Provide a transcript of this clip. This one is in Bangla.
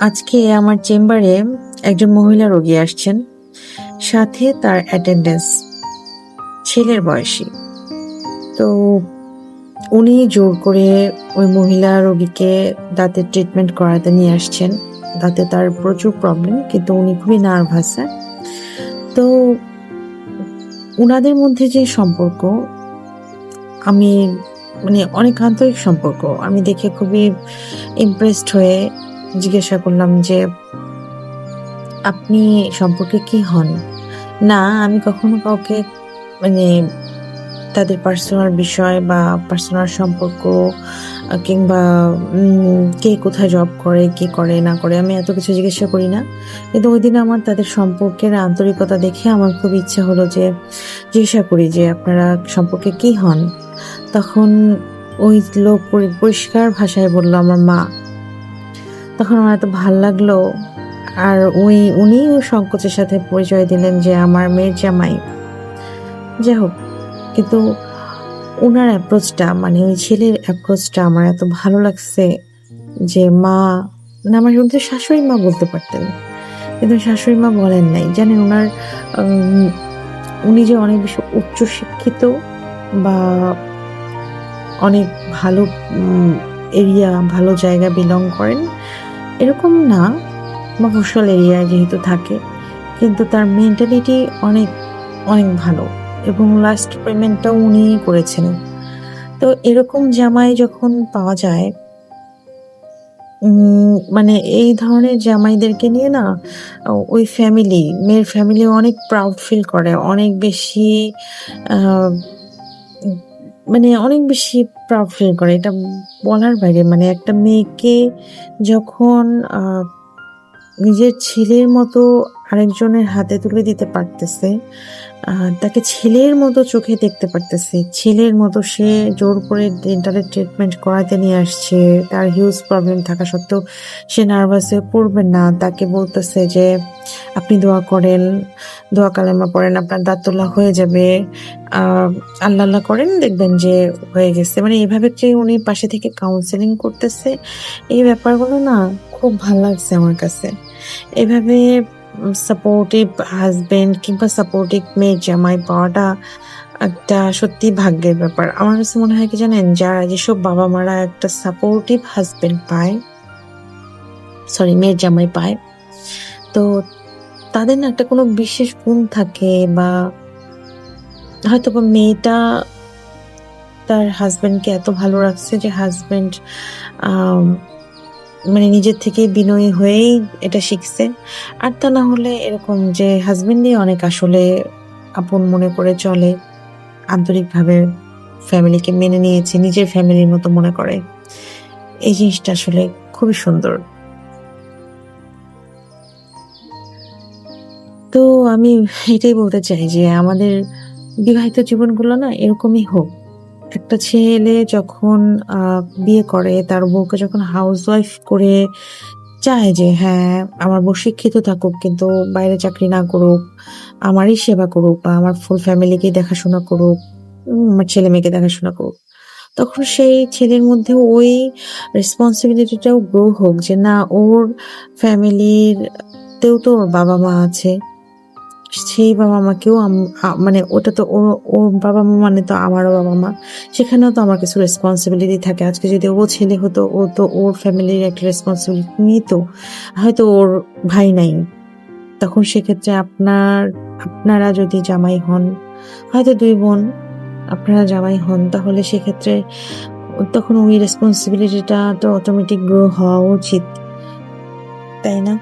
আজকে আমার চেম্বারে একজন মহিলা রোগী আসছেন, সাথে তার অ্যাটেন্ডেন্স ছেলের বয়সী। তো উনি জোর করে ওই মহিলা রোগীকে দাঁতের ট্রিটমেন্ট করাতে নিয়ে আসছেন। দাঁতে তার প্রচুর প্রবলেম কিন্তু উনি খুবই নার্ভাস তো উনাদের মধ্যে যে সম্পর্ক, আমি মানে অনেক আন্তরিক সম্পর্ক। আমি দেখে খুবই ইমপ্রেসড হয়ে জিজ্ঞাসা করলাম যে, আপনি সম্পর্কে কি হন? না, আমি কখনো কাউকে মানে তাদের পার্সোনাল বিষয় বা পার্সোনাল সম্পর্ক, কিংবা কে কোথায় জব করে, কি করে, না করে, আমি এত কিছু জিজ্ঞাসা করি না। কিন্তু ওই দিন আমার তাদের সম্পর্কের আন্তরিকতা দেখে আমার খুব ইচ্ছা হলো যে, জিজ্ঞাসা করি যে, আপনারা সম্পর্কে কি হন? তখন ওই লোক পরিষ্কার ভাষায় বলল, আমার মা। তখন আমার এত ভালো লাগল। আর ওই উনি সংকোচের সাথে পরিচয় দিলেন যে আমার মেয়ের জামাই। যাই হোক, কিন্তু ওনার অ্যাপ্রোচটা মানে ওই ছেলের অ্যাপ্রোচটা আমার এত ভালো লাগছে যে মা মানে আমার শুনতে শাশুড়ি মা বলতে পারতেন। কিন্তু শাশুড়ি মা বলেন নাই। জানেন ওনার উনি যে অনেক বেশি উচ্চ শিক্ষিত বা অনেক ভালো এরিয়া ভালো জায়গা বিলং করেন এরকম না, মফস্বল এরিয়ায় যেহেতু থাকে, কিন্তু তার মেন্টালিটি অনেক অনেক ভালো এবং লাস্ট পেমেন্টটাও উনিই করেছেন তো এরকম জামাই যখন পাওয়া যায় মানে এই ধরনের জামাইদেরকে নিয়ে না, ওই ফ্যামিলি মেয়ের ফ্যামিলি অনেক প্রাউড ফিল করে, অনেক বেশি মানে অনেক বেশি প্রাউড ফিল করে। এটা বলার বাইরে মানে একটা মেয়েকে যখন নিজের ছেলের মতো আরেকজনের হাতে তুলে দিতে পারতেছে। তাকে ছেলের মতো চোখে দেখতে পারতেছে। ছেলের মতো সে জোর করে ডেন্টালের ট্রিটমেন্ট করাতে নিয়ে আসছে। তার হিউজ প্রবলেম থাকা সত্ত্বেও সে নার্ভাস হয়ে পড়বে না। তাকে বলতেছে যে, আপনি দোয়া করেন, দোয়া কালেমা পড়েন, আপনার দাঁত তোলা হয়ে যাবে। আল্লাহ আল্লাহ করেন, দেখবেন যে হয়ে গেছে। মানে এভাবে যে উনি পাশে থেকে কাউন্সেলিং করতেছে? এই ব্যাপারগুলো না খুব ভালো লাগছে আমার কাছে। এভাবে সাপোর্টিভ হাজবেন্ড কিংবা সাপোর্টিভ মেয়ে জামাই পাওয়াটা একটা সত্যি ভাগ্যের ব্যাপার। আমার কাছে মনে হয় কি জানেন, যারা যেসব বাবা মারা একটা সাপোর্টিভ হাজবেন্ড পায় সরি মেয়ের জামাই পায়, তো তাদের না একটা কোনো বিশেষ গুণ থাকে বা হয়তো বা মেয়েটা তার হাজবেন্ডকে এত ভালো রাখছে যে হাজবেন্ড মানে নিজের থেকে বিনয়ী হয়েই এটা শিখছে। আর তা না হলে এরকম যে হাজবেন্ডই অনেক আসলে আপন মনে করে চলে, আন্তরিকভাবে ফ্যামিলিকে মেনে নিয়েছে, নিজের ফ্যামিলির মতো মনে করে। এই জিনিসটা আসলে খুবই সুন্দর। তো আমি এটাই বলতে চাই যে আমাদের বিবাহিত জীবনগুলো না এরকমই হোক। একটা ছেলে যখন বিয়ে করে, তার বউকে যখন হাউস ওয়াইফ করে চায় যে হ্যাঁ আমার বউ শিক্ষিত থাকুক, কিন্তু বাইরে চাকরি না করুক, আমারই সেবা করুক বা আমার ফুল ফ্যামিলিকে দেখাশোনা করুক আমার ছেলে মেয়েকে দেখাশোনা করুক। তখন সেই ছেলের মধ্যে ওই রেসপন্সিবিলিটিটাও গ্রো হোক যে, না, ওর ফ্যামিলির তেও তো ওর বাবা মা আছে। সেই বাবা মাকেও মানে ওটা তো ও ওর বাবা মা মানে তো আমারও বাবা মা। সেখানেও তো আমার কিছু রেসপন্সিবিলিটি থাকে। আজকে যদি ও ছেলে হতো, ও তো ওর ফ্যামিলির একটা রেসপন্সিবিলিটি নিত, হয়তো ওর ভাই নাই। তখন সেক্ষেত্রে আপনার, আপনারা যদি জামাই হন, হয়তো দুই বোন আপনারা জামাই হন, তাহলে সেক্ষেত্রে তখন ওই রেসপন্সিবিলিটিটা তো অটোমেটিক গ্রো হওয়া উচিত। তাই না?